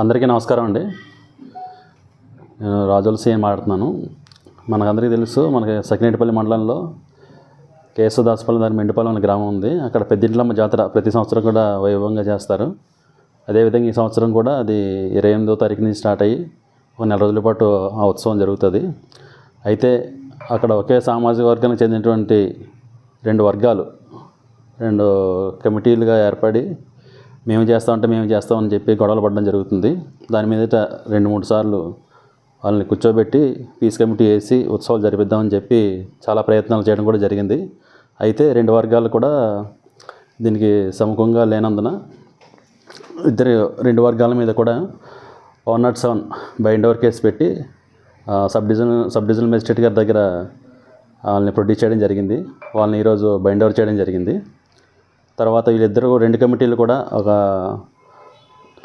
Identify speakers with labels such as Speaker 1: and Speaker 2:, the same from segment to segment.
Speaker 1: అందరికీ నమస్కారం అండి. నేను రాజుల సీఎం మాట్లాడుతున్నాను. మనకందరికీ తెలుసు మనకి సకినేటిపల్లి మండలంలో కేశవదాసపల్లి దాని మెండిపల్లి అనే గ్రామం ఉంది. అక్కడ పెద్దింట్లమ్మ జాతర ప్రతి సంవత్సరం కూడా వైభవంగా చేస్తారు. అదేవిధంగా ఈ సంవత్సరం కూడా అది ఇరవై ఎనిమిదో తారీఖు నుంచి స్టార్ట్ అయ్యి ఒక నెల రోజుల పాటు ఆ ఉత్సవం జరుగుతుంది. అయితే అక్కడ ఒకే సామాజిక వర్గానికి చెందినటువంటి రెండు వర్గాలు రెండు కమిటీలుగా ఏర్పడి మేము చేస్తామంటే మేము చేస్తామని చెప్పి గొడవలు పడడం జరుగుతుంది. దాని మీదట రెండు మూడు సార్లు వాళ్ళని కూర్చోబెట్టి పీస్ కమిటీ వేసి ఉత్సవాలు జరిపిద్దామని చెప్పి చాలా ప్రయత్నాలు చేయడం కూడా జరిగింది. అయితే రెండు వర్గాలు కూడా దీనికి సముఖంగా లేనందున ఇద్దరు రెండు వర్గాల మీద కూడా one nought seven bind over case పెట్టి sub division sub divisional magistrate గారి దగ్గర వాళ్ళని ప్రొడ్యూస్ చేయడం జరిగింది. వాళ్ళని ఈరోజు బైండ్ ఓవర్ చేయడం జరిగింది. తర్వాత వీళ్ళిద్దరూ రెండు కమిటీలు కూడా ఒక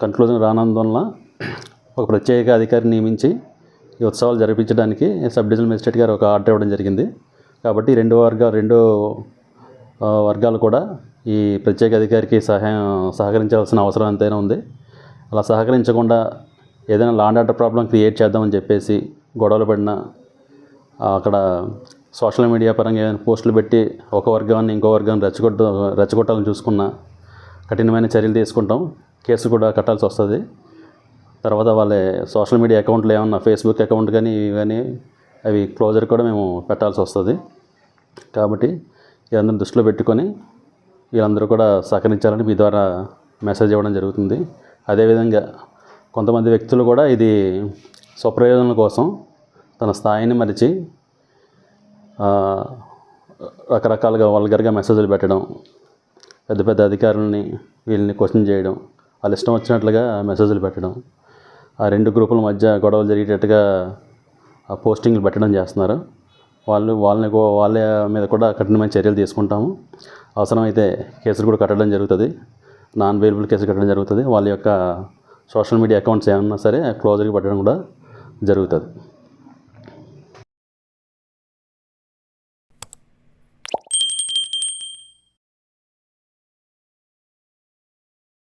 Speaker 1: కన్క్లూజన్ రానందువలన ఒక ప్రత్యేక అధికారిని నియమించి ఈ ఉత్సవాలు జరిపించడానికి సబ్ డివిజనల్ మెజిస్ట్రేట్ గారు ఒక ఆర్డర్ ఇవ్వడం జరిగింది. కాబట్టి రెండు వర్గాలు రెండు వర్గాలు కూడా ఈ ప్రత్యేక అధికారికి సహాయం సహకరించాల్సిన అవసరం ఎంతైనా ఉంది. అలా సహకరించకుండా ఏదైనా లాండ్ ఆర్డర్ ప్రాబ్లం క్రియేట్ చేద్దామని చెప్పేసి గొడవలు పడిన అక్కడ సోషల్ మీడియా పరంగా ఏమైనా పోస్టులు పెట్టి ఒక వర్గాన్ని ఇంకో వర్గాన్ని రెచ్చగొట్ట రెచ్చగొట్టాలని చూసుకున్న కఠినమైన చర్యలు తీసుకుంటాం. కేసు కూడా కట్టాల్సి వస్తుంది. తర్వాత వాళ్ళ సోషల్ మీడియా అకౌంట్లు ఏమన్నా ఫేస్బుక్ అకౌంట్ కానీ ఇవి కానీ అవి క్లోజర్ కూడా మేము పెట్టాల్సి వస్తుంది. కాబట్టి ఇదందరూ దృష్టిలో పెట్టుకొని వీళ్ళందరూ కూడా సహకరించాలని మీ ద్వారా మెసేజ్ ఇవ్వడం జరుగుతుంది. అదేవిధంగా కొంతమంది వ్యక్తులు కూడా ఇది స్వప్రయోజనం కోసం తన స్థాయిని మరిచి రకరకాలుగా వల్గర్గా మెసేజ్లు పెట్టడం పెద్ద పెద్ద అధికారులని వీళ్ళని క్వశ్చన్ చేయడం వాళ్ళ ఇష్టం వచ్చినట్లుగా మెసేజ్లు పెట్టడం ఆ రెండు గ్రూపుల మధ్య గొడవలు జరిగేటట్టుగా ఆ పోస్టింగ్లు పెట్టడం చేస్తున్నారు. వాళ్ళు వాళ్ళని వాళ్ళ మీద కూడా కఠినమైన చర్యలు తీసుకుంటాము. అవసరమైతే కేసులు కూడా కట్టడం జరుగుతుంది. నాన్ అవైలబుల్ కేసులు కట్టడం జరుగుతుంది. వాళ్ళ యొక్క సోషల్ మీడియా అకౌంట్స్ ఏమన్నా సరే క్లోజర్కి పెట్టడం కూడా జరుగుతుంది.